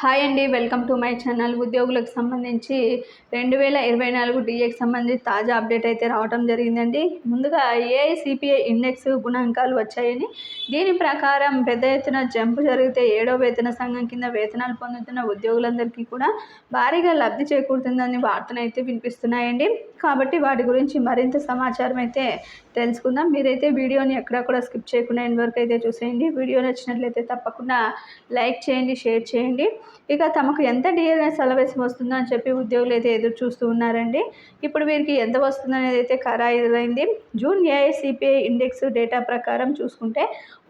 Hi అండి welcome to my channel. ఉద్యోగులకు సంబంధించి రెండు వేల ఇరవై నాలుగు డిఏకి సంబంధించి తాజా అప్డేట్ అయితే రావడం జరిగిందండి. ముందుగా ఏఐసిపిఐ ఇండెక్స్ గుణాంకాలు వచ్చాయని దీని ప్రకారం పెద్ద ఎత్తున జంపు జరిగితే ఏడో వేతన సంఘం కింద వేతనాలు పొందుతున్న ఉద్యోగులందరికీ కూడా భారీగా లబ్ధి చేకూరుతుందని వార్తను అయితే వినిపిస్తున్నాయండి. కాబట్టి వాటి గురించి మరింత సమాచారం అయితే తెలుసుకుందాం. మీరైతే వీడియోని ఎక్కడా కూడా స్కిప్ చేయకుండా ఎండ్ వరకు అయితే చూసేయండి. వీడియో నచ్చినట్లయితే తప్పకుండా లైక్ చేయండి షేర్ చేయండి. ఇక తమకు ఎంత డిఎన్ఎస్ సెలవేశం వస్తుందో అని చెప్పి ఉద్యోగులు అయితే ఎదురు చూస్తూ ఉన్నారండి. ఇప్పుడు వీరికి ఎంత వస్తుందనేది అయితే ఖరారైంది జూన్ ఏఐసిపిఐ ఇండెక్స్ డేటా ప్రకారం చూసుకుంటే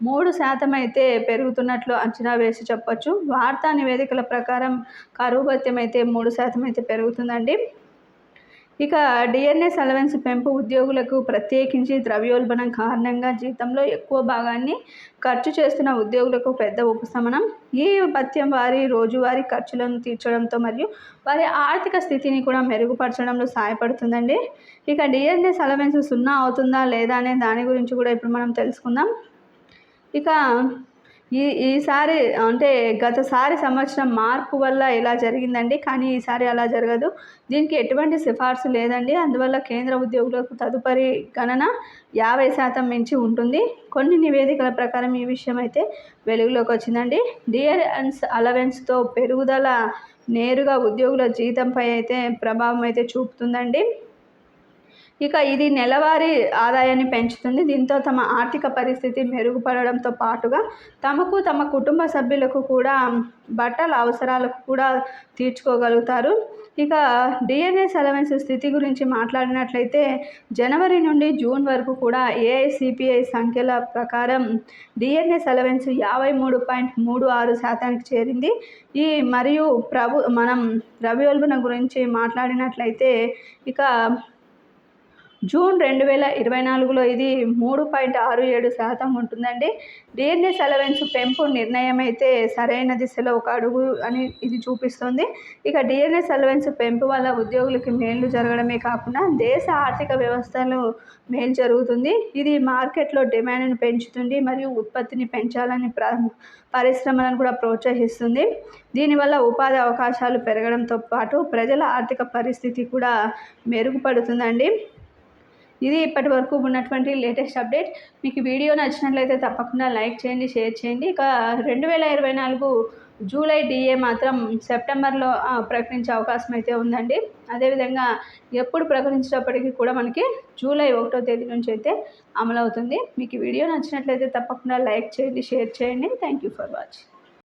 మూడు శాతం అయితే పెరుగుతున్నట్లు అంచనా వేసి చెప్పొచ్చు. వార్తా నివేదికల ప్రకారం కరువు భత్యం అయితే మూడు శాతం అయితే పెరుగుతుందండి. ఇక డిఎన్ఎస్ అలవెన్స్ పెంపు ఉద్యోగులకు ప్రత్యేకించి ద్రవ్యోల్బణం కారణంగా జీతంలో ఎక్కువ భాగాన్ని ఖర్చు చేస్తున్న ఉద్యోగులకు పెద్ద ఉపశమనం. ఈ భత్యం వారి రోజువారీ ఖర్చులను తీర్చడంతో మరియు వారి ఆర్థిక స్థితిని కూడా మెరుగుపరచడంలో సహాయపడుతుందండి. ఇక డిఎన్ఎస్ అలవెన్స్ సున్నా అవుతుందా లేదా అనే దాని గురించి కూడా ఇప్పుడు మనం తెలుసుకుందాం. ఇక ఈ ఈసారి అంటే గతసారి సంవత్సరం మార్పు వల్ల ఇలా జరిగిందండి కానీ ఈసారి అలా జరగదు. దీనికి ఎటువంటి సిఫార్సు లేదండి. అందువల్ల కేంద్ర ఉద్యోగులకు తదుపరి గణన యాభై శాతం మించి ఉంటుంది. కొన్ని నివేదికల ప్రకారం ఈ విషయం అయితే వెలుగులోకి వచ్చిందండి. డియరెన్స్ అలవెన్స్తో పెరుగుదల నేరుగా ఉద్యోగుల జీతంపై అయితే ప్రభావం అయితే చూపుతుందండి. ఇక ఇది నెలవారీ ఆదాయాన్ని పెంచుతుంది. దీంతో తమ ఆర్థిక పరిస్థితి మెరుగుపడడంతో పాటుగా తమకు తమ కుటుంబ సభ్యులకు కూడా బట్టల అవసరాలకు కూడా తీర్చుకోగలుగుతారు. ఇక డిఎన్ఎస్ సెలవెన్స్ స్థితి గురించి మాట్లాడినట్లయితే జనవరి నుండి జూన్ వరకు కూడా ఏఐసిపిఐ సంఖ్యల ప్రకారం డిఎన్ఎస్ సెలవెన్స్ యాభై మూడు పాయింట్ మూడు ఆరు శాతానికి చేరింది. ఈ మరియు ప్రభు మనం ద్రవ్యోల్బణ గురించి మాట్లాడినట్లయితే ఇక జూన్ రెండు వేల ఇరవై నాలుగులో ఇది మూడు పాయింట్ ఆరు ఏడు శాతం ఉంటుందండి. డిఎన్ఎస్ అలవెన్స్ పెంపు నిర్ణయం అయితే సరైన దిశలో ఒక అడుగు అని ఇది చూపిస్తుంది. ఇక డిఎన్ఎస్ అలవెన్స్ పెంపు వల్ల ఉద్యోగులకి మేలు జరగడమే కాకుండా దేశ ఆర్థిక వ్యవస్థలో మేలు జరుగుతుంది. ఇది మార్కెట్లో డిమాండ్ను పెంచుతుంది మరియు ఉత్పత్తిని పెంచాలని ప్ర పరిశ్రమలను కూడా ప్రోత్సహిస్తుంది. దీనివల్ల ఉపాధి అవకాశాలు పెరగడంతో పాటు ప్రజల ఆర్థిక పరిస్థితి కూడా మెరుగుపడుతుందండి. ఇది ఇప్పటి వరకు ఉన్నటువంటి లేటెస్ట్ అప్డేట్. మీకు వీడియో నచ్చినట్లయితే తప్పకుండా లైక్ చేయండి షేర్ చేయండి. ఇక రెండు వేల ఇరవై నాలుగు జూలై డిఏ మాత్రం సెప్టెంబర్లో ప్రకటించే అవకాశం అయితే ఉందండి. అదేవిధంగా ఎప్పుడు ప్రకటించినప్పటికీ కూడా మనకి జూలై ఒకటో తేదీ నుంచి అయితే అమలవుతుంది. మీకు వీడియో నచ్చినట్లయితే తప్పకుండా లైక్ చేయండి షేర్ చేయండి. Thank you for watching.